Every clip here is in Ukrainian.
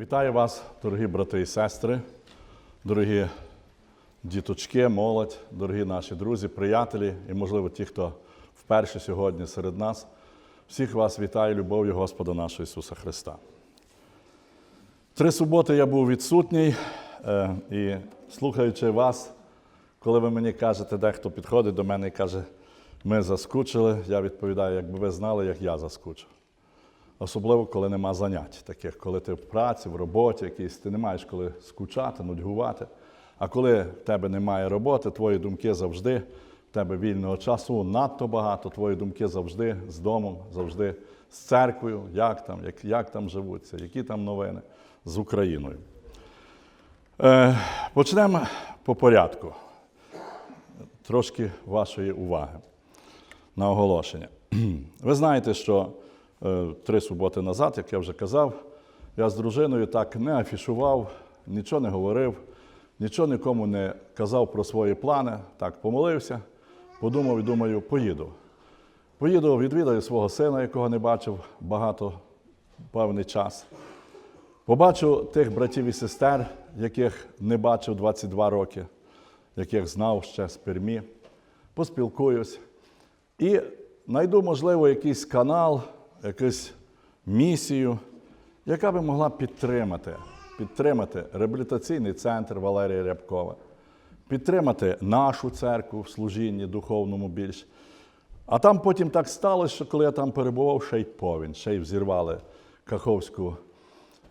Вітаю вас, дорогі брати і сестри, дорогі діточки, молодь, дорогі наші друзі, приятелі і, можливо, ті, хто вперше сьогодні серед нас. Всіх вас вітаю любов'ю Господа нашого Ісуса Христа. Три суботи я був відсутній е, і слухаючи вас, коли ви мені кажете, дехто підходить до мене і каже, ми заскучили, я відповідаю, якби ви знали, як я заскучив. Особливо, коли нема занять, таких, коли ти в праці, в роботі якійсь, ти не маєш коли скучати, нудьгувати. А коли в тебе немає роботи, твої думки завжди, в тебе вільного часу надто багато, твої думки завжди з домом, завжди з церквою, як там, як, як там живуться, які там новини з Україною. Е, почнемо по порядку. Трошки вашої уваги на оголошення. Ви знаєте, що три суботи назад, як я вже казав, я з дружиною так не афішував, нічого не говорив, нічого нікому не казав про свої плани. Так помолився, подумав і думаю, поїду. Поїду, відвідаю свого сина, якого не бачив багато певний час. Побачу тих братів і сестер, яких не бачив 22 роки, яких знав ще з Пермі, поспілкуюсь. І знайду, можливо, якийсь канал, якусь місію, яка би могла підтримати, підтримати реабілітаційний центр Валерія Рябкова, підтримати нашу церкву в служінні духовному більш. А там потім так сталося, що коли я там перебував, ще й повінь, ще й взірвали Каховську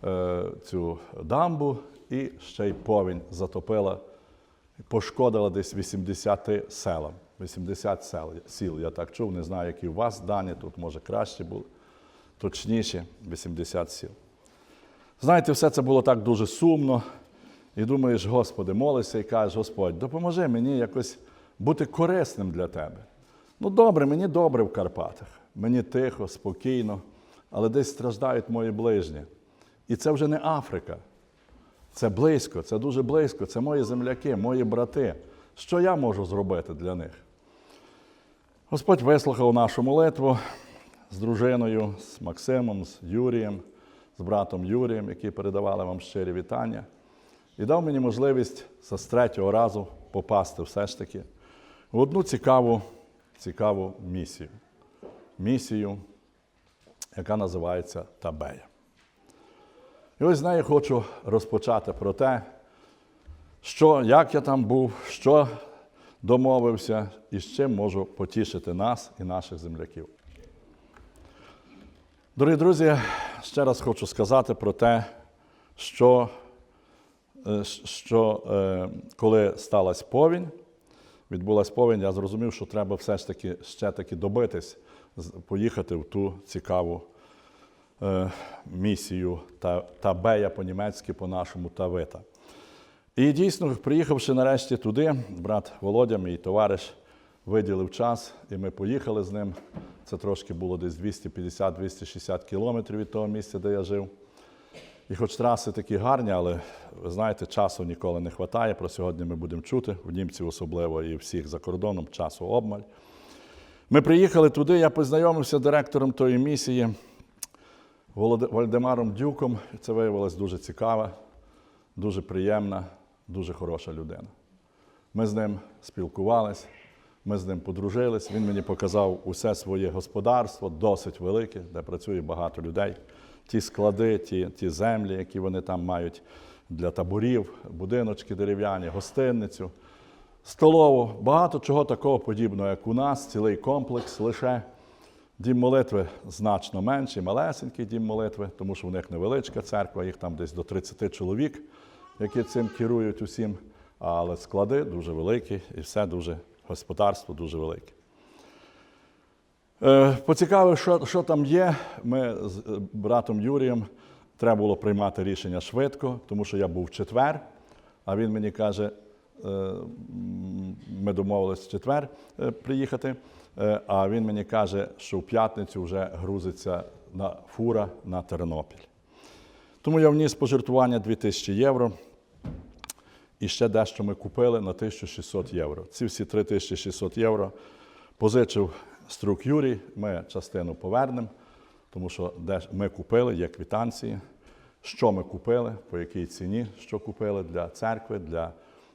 е, цю дамбу, і ще й повінь затопила пошкодила десь 80 селам. 80 сел, сіл, я так чув, не знаю, які у вас дані, тут може краще було, точніше, 80 сіл. Знаєте, все це було так дуже сумно. І думаєш, Господи, молишся і кажеш, Господь, допоможи мені якось бути корисним для Тебе. Ну, добре, мені добре в Карпатах, мені тихо, спокійно, але десь страждають мої ближні. І це вже не Африка. Це близько, це дуже близько, це мої земляки, мої брати. Що я можу зробити для них? Господь вислухав нашу молитву з дружиною, з Максимом, з Юрієм, з братом Юрієм, які передавали вам щирі вітання, і дав мені можливість з третього разу попасти все ж таки в одну цікаву, цікаву місію. Місію, яка називається Табея. І ось з нею хочу розпочати про те, що, як я там був, що домовився і з чим можу потішити нас і наших земляків. Дорогі друзі, ще раз хочу сказати про те, що, е, що е, коли сталася повінь, відбулася повінь, я зрозумів, що треба все ж таки ще таки добитись, поїхати в ту цікаву е, місію та, Табея по-німецьки, по-нашому Тавита. І дійсно, приїхавши нарешті туди, брат Володя, мій товариш, виділив час, і ми поїхали з ним. Це трошки було десь 250-260 кілометрів від того місця, де я жив. І хоч траси такі гарні, але ви знаєте, часу ніколи не вистачає. Про сьогодні ми будемо чути, в німців особливо і всіх за кордоном, часу обмаль. Ми приїхали туди, я познайомився з директором тої місії Вальдемаром Дюком. Це виявилось дуже цікава, дуже приємна, дуже хороша людина. Ми з ним спілкувались, ми з ним подружились. Він мені показав усе своє господарство, досить велике, де працює багато людей. Ті склади, ті, ті землі, які вони там мають для таборів, будиночки дерев'яні, гостинницю, столову, багато чого такого подібного, як у нас, цілий комплекс лише. Дім молитви значно менший, малесенький дім молитви, тому що в них невеличка церква, їх там десь до 30 чоловік, які цим керують усім. Але склади дуже великі і все дуже господарство дуже велике. Е, Поцікавив, що, що там є. Ми з е, братом Юрієм треба було приймати рішення швидко, тому що я був в четвер, а він мені каже, е, ми домовились в четвер приїхати, а він мені каже, що в п'ятницю вже грузиться на фура на Тернопіль. Тому я вніс пожертвування 2000 євро. І ще дещо ми купили на 1600 євро. Ці всі 3600 євро позичив струк Юрій. Ми частину повернемо, тому що ми купили, є квитанції. що ми купили, по якій ціні, що купили для церкви, для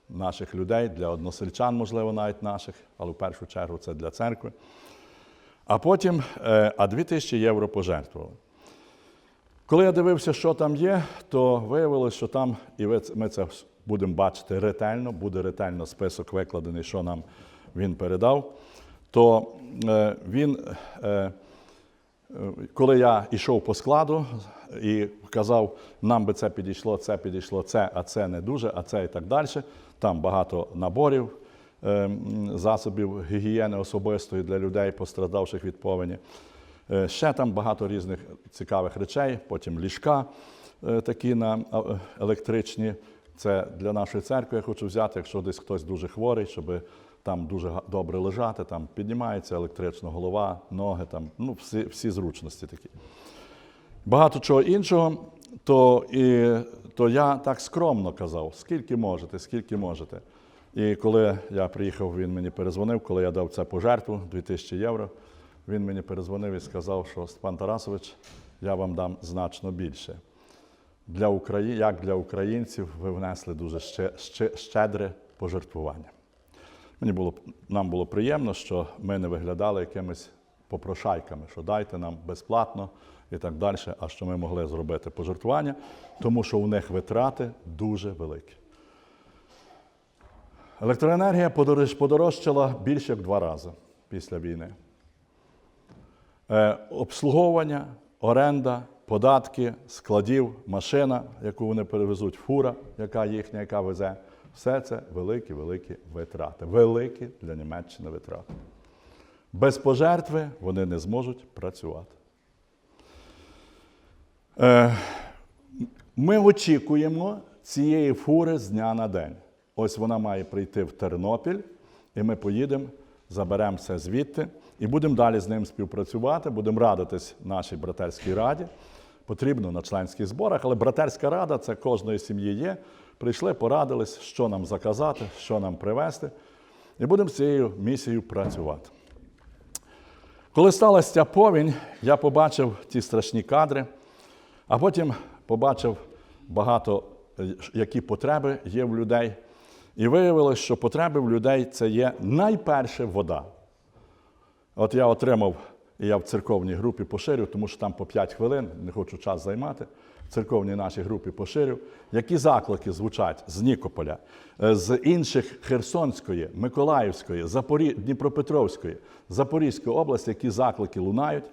наших людей, для односельчан, можливо, навіть наших, але в першу чергу це для церкви. А потім, е, а 2000 євро пожертвували. Коли я дивився, що там є, то виявилося, що там, і ми це будемо бачити ретельно, буде ретельно список викладений, що нам він передав. То е, він, е, е, коли я йшов по складу і казав, нам би це підійшло, це підійшло, це, а це не дуже, а це і так далі. Там багато наборів, засобів гігієни особистої для людей, постраждавших від повені. Ще там багато різних цікавих речей, потім ліжка такі на електричні. Це для нашої церкви я хочу взяти, якщо десь хтось дуже хворий, щоб там дуже добре лежати, там піднімається електрично голова, ноги, там, ну, всі, всі зручності такі. Багато чого іншого, то, і, то я так скромно казав, скільки можете, скільки можете. І коли я приїхав, він мені перезвонив, коли я дав це пожертву 2000 євро, він мені перезвонив і сказав, що Степан Тарасович, я вам дам значно більше. Для Украї... Як для українців ви внесли дуже ще... ще... щедре пожертвування. Мені було, нам було приємно, що ми не виглядали якимись попрошайками, що дайте нам безплатно і так далі, а що ми могли зробити пожертвування, тому що у них витрати дуже великі. Електроенергія подорожчала більше як два рази після війни. Е, обслуговування, оренда, податки, складів, машина, яку вони перевезуть, фура, яка їхня, яка везе. Все це великі-великі витрати. Великі для Німеччини витрати. Без пожертви вони не зможуть працювати. Е, ми очікуємо цієї фури з дня на день. Ось вона має прийти в Тернопіль, і ми поїдемо, заберемо все звідти і будемо далі з ним співпрацювати, будемо радитись нашій братерській раді. Потрібно на членських зборах, але братерська рада це кожної сім'ї є. Прийшли, порадились, що нам заказати, що нам привезти, і будемо з цією місією працювати. Коли сталася ця повінь, я побачив ті страшні кадри, а потім побачив багато, е, які потреби є в людей. І виявилось, що потреби в людей це є найперше вода. От я отримав, і я в церковній групі поширю, тому що там по 5 хвилин, не хочу час займати. В церковній нашій групі поширю, які заклики звучать з Нікополя, е, з інших Херсонської, Миколаївської, Запорі... Дніпропетровської, Запорізької області, які заклики лунають,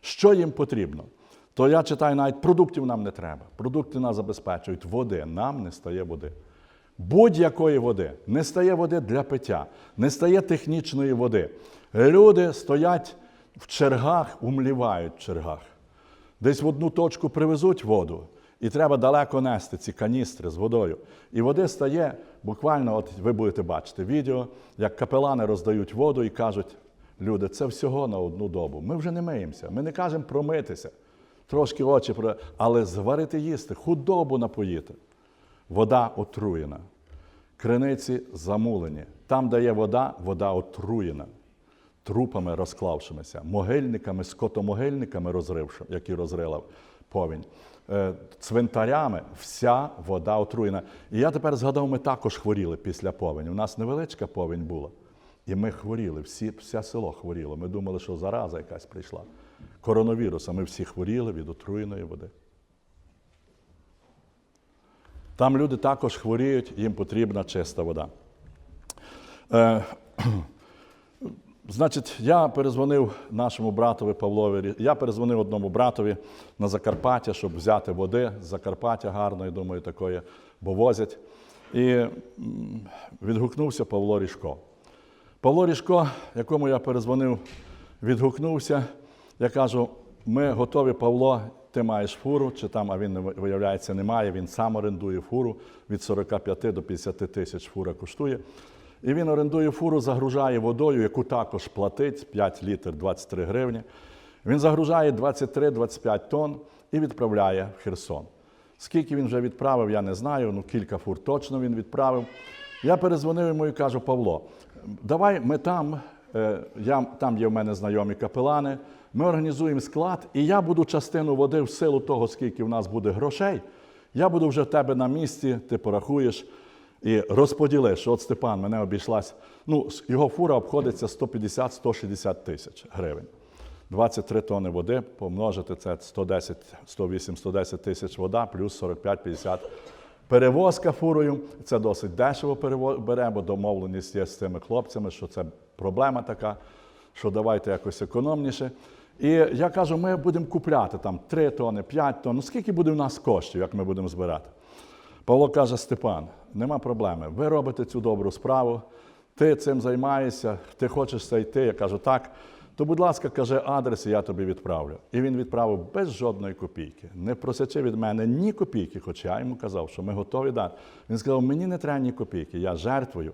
що їм потрібно. То я читаю навіть продуктів нам не треба. Продукти нас забезпечують, води, нам не стає води. Будь-якої води. Не стає води для пиття, не стає технічної води. Люди стоять в чергах, умлівають в чергах. Десь в одну точку привезуть воду, і треба далеко нести ці каністри з водою. І води стає буквально, от ви будете бачити відео, як капелани роздають воду і кажуть, люди, це всього на одну добу. Ми вже не миємося, ми не кажемо промитися, трошки очі, про- але зварити їсти, худобу напоїти. Вода отруєна. Криниці замулені. Там, де є вода, вода отруєна. Трупами розклавшимися, могильниками, скотомогильниками, які розрила повінь, е, цвинтарями, вся вода отруєна. І я тепер згадав, ми також хворіли після повені. У нас невеличка повінь була. І ми хворіли, всі, все село хворіло. Ми думали, що зараза якась прийшла. Коронавірус, а ми всі хворіли від отруєної води. Там люди також хворіють, їм потрібна чиста вода. Значить, я перезвонив нашому братові Павлові. Я перезвонив одному братові на Закарпаття, щоб взяти води з Закарпаття гарної, думаю, такої, бо возять. І відгукнувся Павло Ріжко. Павло Ріжко, якому я перезвонив, відгукнувся. Я кажу: ми готові, Павло, ти маєш фуру, чи там, а він виявляється, немає. Він сам орендує фуру від 45 до 50 тисяч фура коштує. І він орендує фуру, загружає водою, яку також платить 5 літр 23 гривні. Він загружає 23-25 тонн і відправляє в Херсон. Скільки він вже відправив, я не знаю. Ну, кілька фур точно він відправив. Я перезвонив йому і кажу: Павло, давай ми там, е, я, там є в мене знайомі капелани, Ми організуємо склад, і я буду частину води в силу того, скільки в нас буде грошей. Я буду вже в тебе на місці, ти порахуєш і розподілиш. що От Степан мене обійшлась. Ну, його фура обходиться 150-160 тисяч гривень. 23 тонни води помножити це 110, 108, 110 тисяч вода, плюс 45-50 перевозка фурою. Це досить дешево бере, бо домовленість є з цими хлопцями, що це проблема така, що давайте якось економніше. І я кажу, ми будемо купляти там 3 тонни, 5 тонн. Ну скільки буде в нас коштів, як ми будемо збирати? Павло каже: Степан, нема проблеми. Ви робите цю добру справу, ти цим займаєшся, ти хочеш це йти. Я кажу, так. То, будь ласка, каже адрес, і я тобі відправлю. І він відправив без жодної копійки, не просячи від мене ні копійки, хоч я йому казав, що ми готові дати. Він сказав: мені не треба ні копійки, я жертвую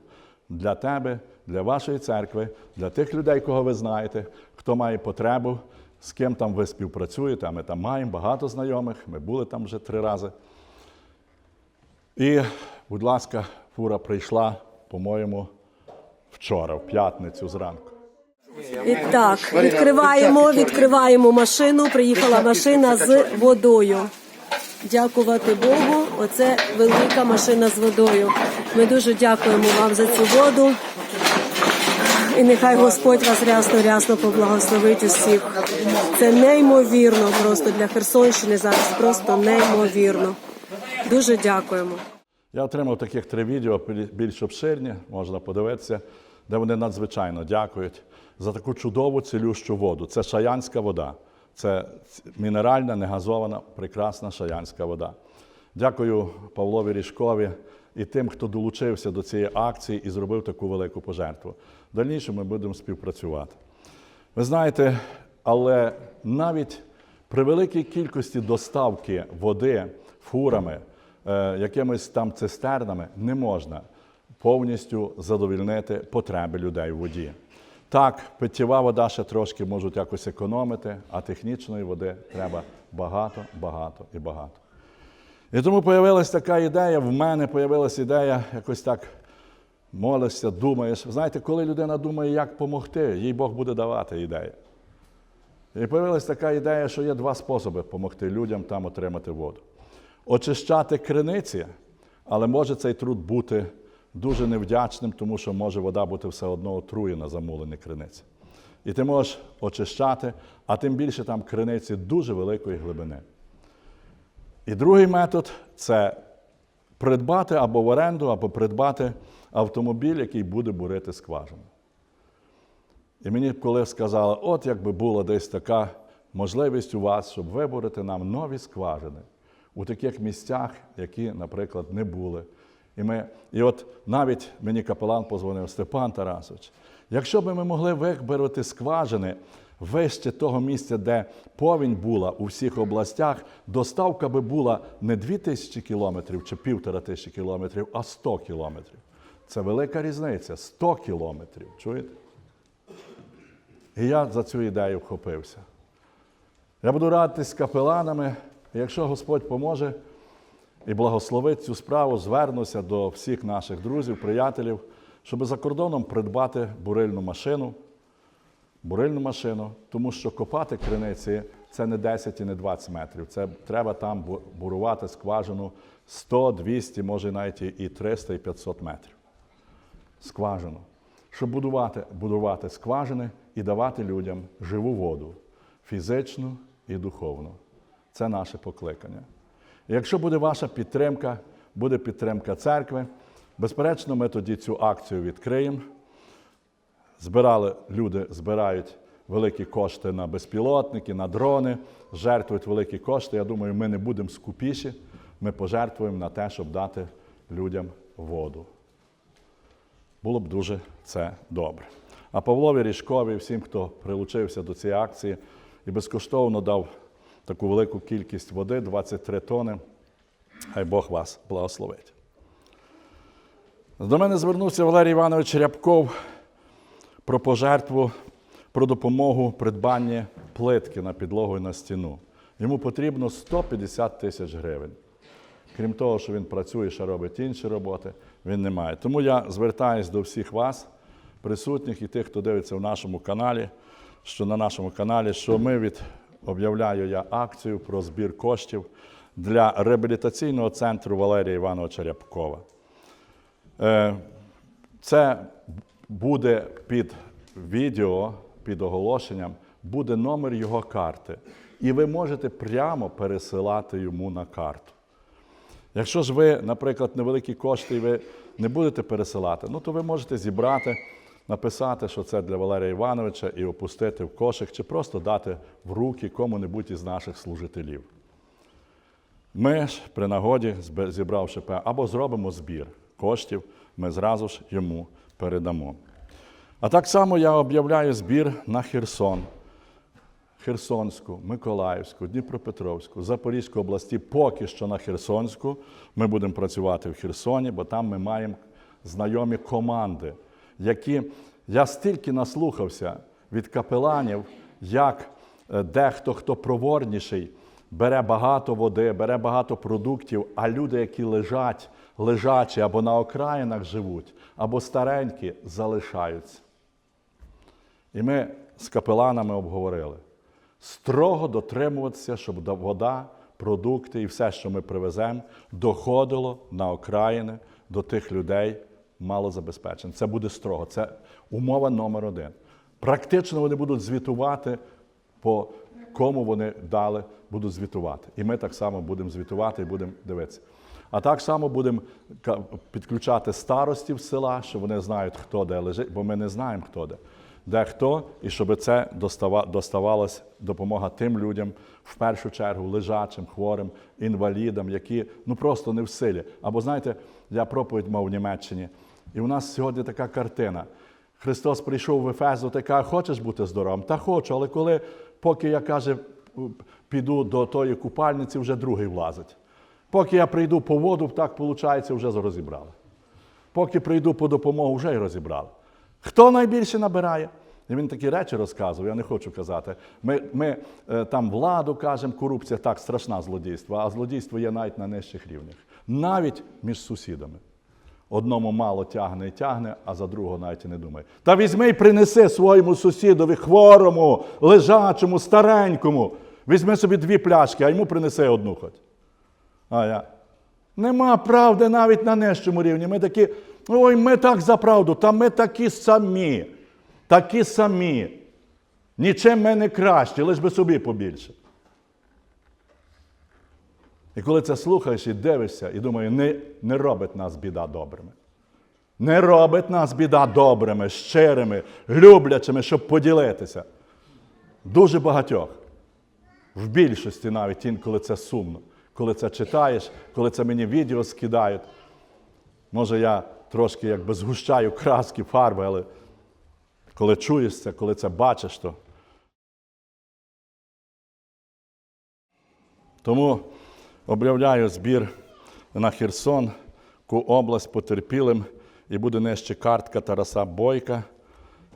для тебе, для вашої церкви, для тих людей, кого ви знаєте, хто має потребу, з ким там ви співпрацюєте. А ми там маємо багато знайомих, ми були там вже три рази. І, будь ласка, фура прийшла, по-моєму, вчора, в п'ятницю зранку. І так, відкриваємо, відкриваємо машину. Приїхала машина з водою. Дякувати Богу. Оце велика машина з водою. Ми дуже дякуємо вам за цю воду. І нехай Господь вас рясно, рясно поблагословить усіх. Це неймовірно просто для Херсонщини зараз. Просто неймовірно. Дуже дякуємо. Я отримав таких три відео, більш обширні, можна подивитися, де вони надзвичайно дякують за таку чудову цілющу воду. Це шаянська вода. Це мінеральна, негазована, прекрасна шаянська вода. Дякую Павлові Ріжкові і тим, хто долучився до цієї акції і зробив таку велику пожертву. В дальнішому ми будемо співпрацювати. Ви знаєте, але навіть при великій кількості доставки води фурами, якимись там цистернами, не можна повністю задовільнити потреби людей в воді. Так, питєва вода ще трошки можуть якось економити, а технічної води треба багато, багато і багато. І тому з'явилася така ідея, в мене з'явилася ідея якось так молишся, думаєш. Знаєте, коли людина думає, як допомогти, їй Бог буде давати ідею. І з'явилася така ідея, що є два способи допомогти людям там отримати воду. Очищати криниці, але може цей труд бути дуже невдячним, тому що може вода бути все одно отруєна, замулені криниці. І ти можеш очищати, а тим більше там криниці дуже великої глибини. І другий метод це придбати або в оренду, або придбати автомобіль, який буде бурити скважину. І мені коли сказали, от якби була десь така можливість у вас, щоб виборити нам нові скважини у таких місцях, які, наприклад, не були. І, ми, і от навіть мені капелан позвонив Степан Тарасович, якщо б ми могли вибороти скважини вище того місця, де повінь була у всіх областях, доставка би була не 2 тисячі кілометрів чи півтора тисячі кілометрів, а 100 кілометрів. Це велика різниця 100 кілометрів. Чуєте? І я за цю ідею вхопився. Я буду радитись з капеланами, якщо Господь поможе і благословить цю справу, звернуся до всіх наших друзів, приятелів, щоб за кордоном придбати бурильну машину. Бурильну машину, тому що копати криниці це не 10 і не 20 метрів. Це треба там бурувати скважину 100, 200, може навіть і 300, і 500 метрів скважину, щоб будувати, будувати скважини і давати людям живу воду, фізичну і духовну. Це наше покликання. Якщо буде ваша підтримка, буде підтримка церкви, безперечно, ми тоді цю акцію відкриємо. Збирали люди, збирають великі кошти на безпілотники, на дрони, жертвують великі кошти. Я думаю, ми не будемо скупіші. Ми пожертвуємо на те, щоб дати людям воду. Було б дуже це добре. А Павлові Ріжкові, всім, хто прилучився до цієї акції і безкоштовно дав таку велику кількість води, 23 тони, хай Бог вас благословить. До мене звернувся Валерій Іванович Рябков про пожертву, про допомогу придбанні плитки на підлогу і на стіну. Йому потрібно 150 тисяч гривень. Крім того, що він працює, ще робить інші роботи, він не має. Тому я звертаюся до всіх вас, присутніх і тих, хто дивиться в нашому каналі, що на нашому каналі, що ми від об'являю я акцію про збір коштів для реабілітаційного центру Валерія Івановича Рябкова. Е, Це буде під відео, під оголошенням, буде номер його карти. І ви можете прямо пересилати йому на карту. Якщо ж ви, наприклад, невеликі кошти і ви не будете пересилати, ну то ви можете зібрати, написати, що це для Валерія Івановича, і опустити в кошик, чи просто дати в руки кому-небудь із наших служителів. Ми ж при нагоді, зібравши пе- або зробимо збір коштів, ми зразу ж йому передамо. А так само я об'являю збір на Херсон, Херсонську, Миколаївську, Дніпропетровську, Запорізьку області, поки що на Херсонську. Ми будемо працювати в Херсоні, бо там ми маємо знайомі команди, які я стільки наслухався від капеланів, як е, дехто, хто проворніший, бере багато води, бере багато продуктів, а люди, які лежать, лежачі або на окраїнах живуть, або старенькі, залишаються. І ми з капеланами обговорили строго дотримуватися, щоб вода, продукти і все, що ми привеземо, доходило на окраїни до тих людей малозабезпечених. Це буде строго. Це умова номер один. Практично вони будуть звітувати по кому вони дали, будуть звітувати. І ми так само будемо звітувати і будемо дивитися. А так само будемо підключати старостів села, щоб вони знають, хто де лежить, бо ми не знаємо, хто де. Де хто, і щоб це достава- доставалась допомога тим людям, в першу чергу лежачим, хворим, інвалідам, які ну просто не в силі. Або знаєте, я проповідь мав в Німеччині, і у нас сьогодні така картина. Христос прийшов в Ефезу та каже, хочеш бути здоровим? Та хочу, але коли, поки я каже, піду до тої купальниці, вже другий влазить. Поки я прийду по воду, так виходить, вже розібрали. Поки прийду по допомогу, вже й розібрали. Хто найбільше набирає? І він такі речі розказував, я не хочу казати. Ми, ми е, там владу кажемо, корупція так, страшна злодійство, а злодійство є навіть на нижчих рівнях. Навіть між сусідами. Одному мало тягне і тягне, а за другого навіть і не думає. Та візьми й принеси своєму сусідові хворому, лежачому, старенькому. Візьми собі дві пляшки, а йому принеси одну хоч. А я. Нема правди навіть на нижчому рівні. Ми такі, ой, ми так за правду, та ми такі самі, такі самі. Нічим ми не кращі, лиш би собі побільше. І коли це слухаєш і дивишся, і думаю, не, не робить нас біда добрими. Не робить нас біда добрими, щирими, люблячими, щоб поділитися. Дуже багатьох. В більшості навіть інколи це сумно. Коли це читаєш, коли це мені відео скидають. Може, я трошки якби згущаю краски, фарби, але коли чуєш це, коли це бачиш, то. Тому об'являю збір на Херсонську область потерпілим, і буде нижче картка Тараса Бойка,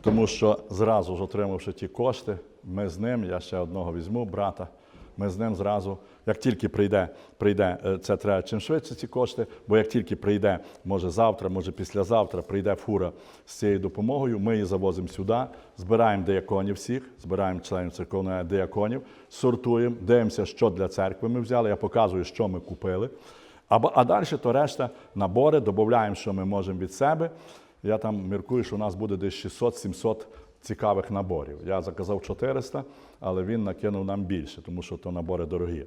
тому що зразу ж отримавши ті кошти, ми з ним, я ще одного візьму, брата, ми з ним зразу, як тільки прийде, прийде, е, це треба чим швидше ці кошти, бо як тільки прийде, може завтра, може післязавтра, прийде фура з цією допомогою, ми її завозимо сюди, збираємо деяконів всіх, збираємо членів церковної деяконів, сортуємо, дивимося, що для церкви ми взяли, я показую, що ми купили. А, а далі то решта набори, додаємо, що ми можемо від себе. Я там міркую, що у нас буде десь 600-700 цікавих наборів. Я заказав 400, але він накинув нам більше, тому що то набори дорогі.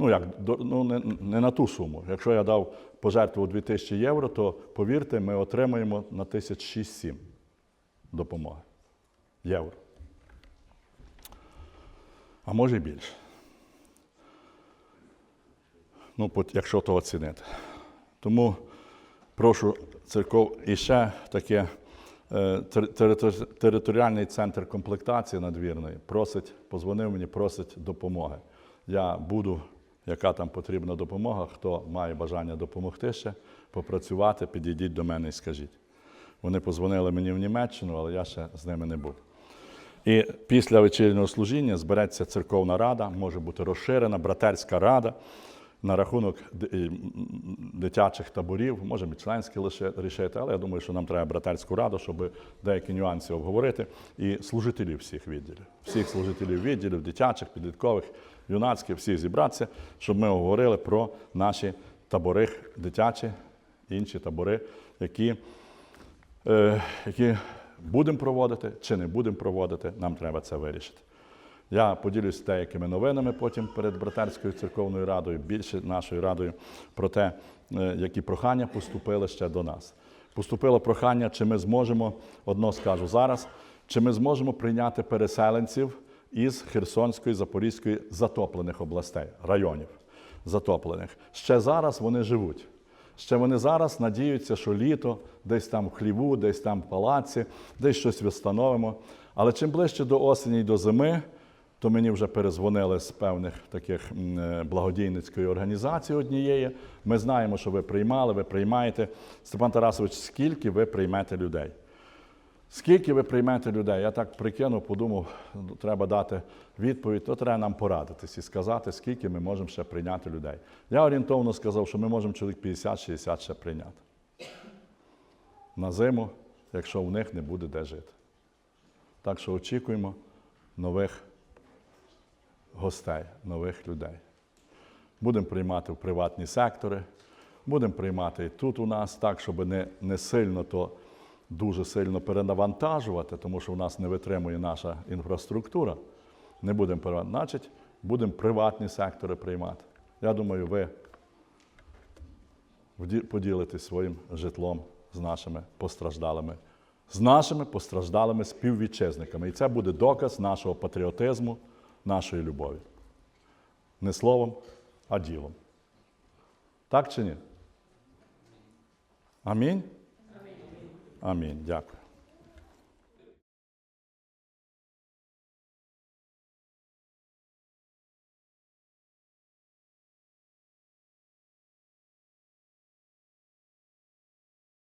Ну, як, ну, не, не на ту суму. Якщо я дав пожертву 2000 євро, то повірте, ми отримаємо на 1006-7 допомоги. Євро. А може і більше. Ну, якщо то оцінити. Тому прошу церков і ще таке е, тер- територ- територіальний центр комплектації надвірної просить, позвонив мені, просить допомоги. Я буду, яка там потрібна допомога, хто має бажання допомогти ще, попрацювати, підійдіть до мене і скажіть. Вони позвонили мені в Німеччину, але я ще з ними не був. І після вечірнього служіння збереться церковна рада, може бути розширена, братерська рада. на рахунок дитячих таборів, можемо і членські лише рішити, але я думаю, що нам треба братерську раду, щоб деякі нюанси обговорити. І служителів всіх відділів, всіх служителів відділів, дитячих, підліткових, юнацьких, всіх зібратися, щоб ми говорили про наші табори дитячі, інші табори, які е, які будемо проводити чи не будемо проводити, нам треба це вирішити. Я поділюсь деякими новинами потім перед братерською церковною радою, більше нашою радою, про те, е, які прохання поступили ще до нас. Поступило прохання, чи ми зможемо, одно скажу зараз, чи ми зможемо прийняти переселенців із Херсонської, Запорізької затоплених областей, районів затоплених. Ще зараз вони живуть. Ще вони зараз надіються, що літо десь там в хліву, десь там в палаці, десь щось встановимо. Але чим ближче до осені і до зими, то мені вже перезвонили з певних таких е, благодійницької організації однієї. Ми знаємо, що ви приймали, ви приймаєте. Степан Тарасович, скільки ви приймете людей? Скільки ви приймете людей? Я так прикинув, подумав, ну, треба дати відповідь, то треба нам порадитись і сказати, скільки ми можемо ще прийняти людей. Я орієнтовно сказав, що ми можемо чоловік 50-60 ще прийняти. На зиму, якщо в них не буде де жити. Так що очікуємо нових гостей, нових людей. Будемо приймати в приватні сектори, будемо приймати і тут у нас так, щоб не, не сильно то дуже сильно перенавантажувати, тому що в нас не витримує наша інфраструктура. Не будемо перевантажувати. Значить, будемо приватні сектори приймати. Я думаю, ви поділитесь своїм житлом з нашими постраждалими, з нашими постраждалими співвітчизниками. І це буде доказ нашого патріотизму, нашої любові. Не словом, а ділом. Так чи ні? Амінь? Амінь. Дякую.